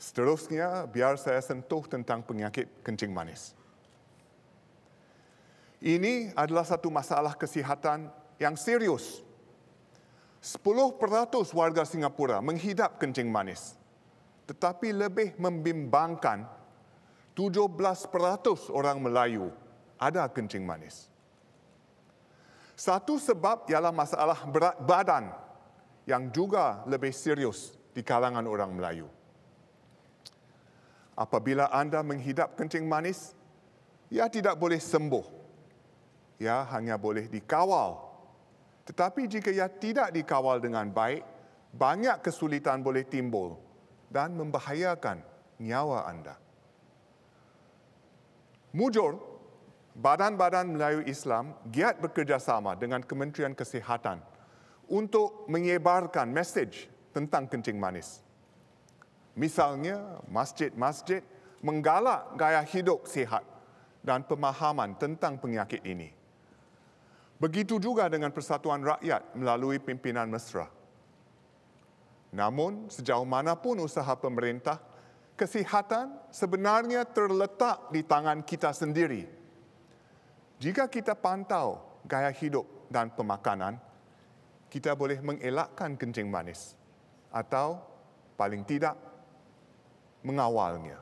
Seterusnya, biar saya sentuh tentang penyakit kencing manis. Ini adalah satu masalah kesihatan yang serius. 10% warga Singapura menghidap kencing manis. Tetapi lebih membimbangkan, 17% orang Melayu ada kencing manis. Satu sebab ialah masalah berat badan yang juga lebih serius di kalangan orang Melayu. Apabila anda menghidap kencing manis, ia tidak boleh sembuh. Ia hanya boleh dikawal. Tetapi jika ia tidak dikawal dengan baik, banyak kesulitan boleh timbul dan membahayakan nyawa anda. Mujur, Badan-badan Melayu Islam giat bekerjasama dengan Kementerian Kesihatan untuk menyebarkan mesej tentang kencing manis. Misalnya, masjid-masjid menggalak gaya hidup sihat dan pemahaman tentang penyakit ini. Begitu juga dengan Persatuan Rakyat melalui pimpinan mesra. Namun, sejauh manapun usaha pemerintah, kesihatan sebenarnya terletak di tangan kita sendiri. Jika kita pantau gaya hidup dan pemakanan, kita boleh mengelakkan kencing manis atau paling tidak mengawalnya.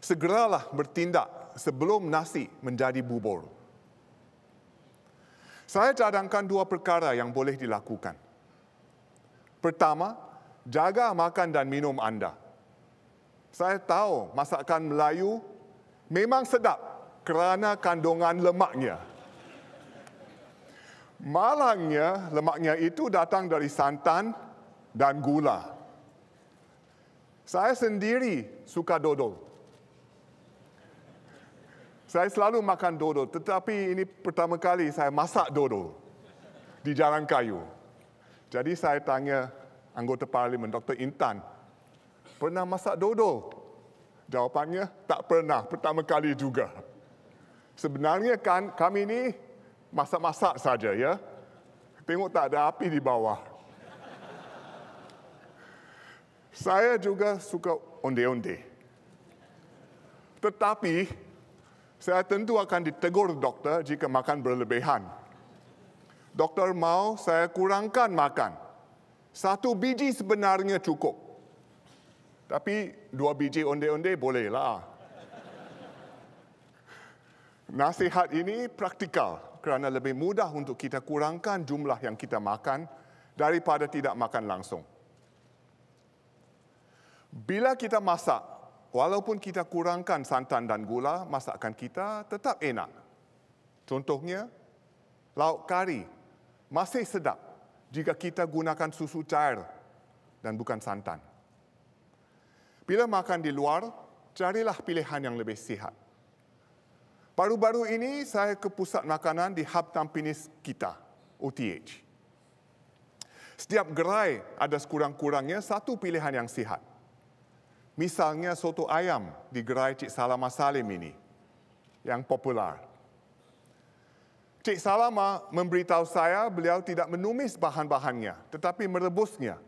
Segeralah bertindak sebelum nasi menjadi bubur. Saya cadangkan dua perkara yang boleh dilakukan. Pertama, jaga makan dan minum anda. Saya tahu masakan Melayu memang sedap kerana kandungan lemaknya. Malangnya, lemaknya itu datang dari santan dan gula. Saya sendiri suka dodol. Saya selalu makan dodol, tetapi ini pertama kali saya masak dodol di Jalan Kayu. Jadi saya tanya anggota parlimen Dr. Intan, pernah masak dodol? Jawapannya, tak pernah, pertama kali juga. Sebenarnya kan kami ini masak-masak saja ya. Tengok tak ada api di bawah. Saya juga suka onde-onde. Tetapi saya tentu akan ditegur doktor jika makan berlebihan. Doktor mau saya kurangkan makan. Satu biji sebenarnya cukup. Tapi dua biji onde-onde bolehlah. Nasihat ini praktikal kerana lebih mudah untuk kita kurangkan jumlah yang kita makan daripada tidak makan langsung. Bila kita masak, walaupun kita kurangkan santan dan gula, masakan kita tetap enak. Contohnya, lauk kari masih sedap jika kita gunakan susu cair dan bukan santan. Bila makan di luar, carilah pilihan yang lebih sihat. Baru-baru ini saya ke pusat makanan di Hub Tampinis kita, OTH. Setiap gerai ada sekurang-kurangnya satu pilihan yang sihat. Misalnya soto ayam di gerai Cik Salama Salim ini, yang popular. Cik Salama memberitahu saya beliau tidak menumis bahan-bahannya, tetapi merebusnya.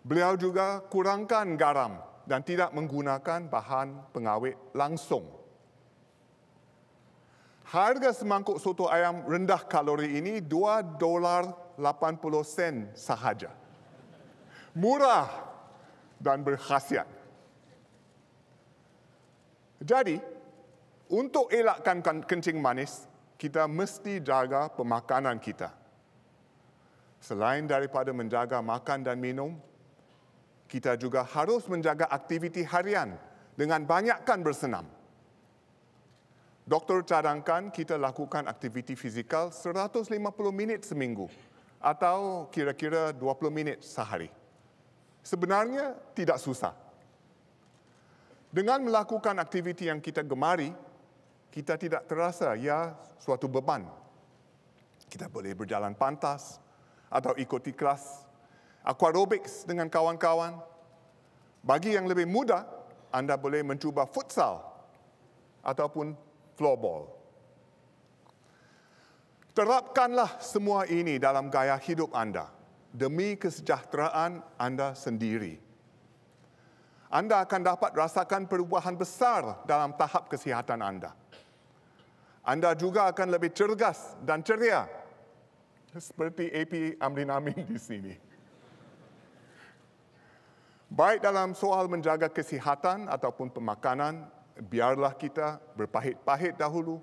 Beliau juga kurangkan garam dan tidak menggunakan bahan pengawet langsung. Harga semangkuk soto ayam rendah kalori ini 2 dolar 80 sen sahaja. Murah dan berkhasiat. Jadi, untuk elakkan kencing manis, kita mesti jaga pemakanan kita. Selain daripada menjaga makan dan minum, kita juga harus menjaga aktiviti harian dengan banyakkan bersenam. Doktor cadangkan kita lakukan aktiviti fizikal 150 minit seminggu atau kira-kira 20 minit sehari. Sebenarnya tidak susah. Dengan melakukan aktiviti yang kita gemari, kita tidak terasa ya suatu beban. Kita boleh berjalan pantas atau ikuti kelas aquarobics dengan kawan-kawan. Bagi yang lebih muda, anda boleh mencuba futsal ataupun floorball. Terapkanlah semua ini dalam gaya hidup anda demi kesejahteraan anda sendiri anda akan dapat rasakan perubahan besar dalam tahap kesihatan anda. Anda juga akan lebih cergas dan ceria. Seperti AP Amrin Amin di sini. Baik dalam soal menjaga kesihatan ataupun pemakanan, biarlah kita berpahit-pahit dahulu,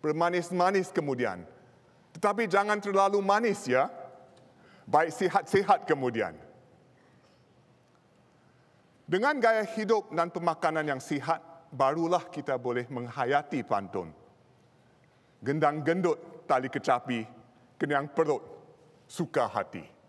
bermanis-manis kemudian. Tetapi jangan terlalu manis ya. Baik sihat-sihat kemudian. Dengan gaya hidup dan pemakanan yang sihat, barulah kita boleh menghayati pantun. Gendang gendut tali kecapi, kenyang perut, suka hati.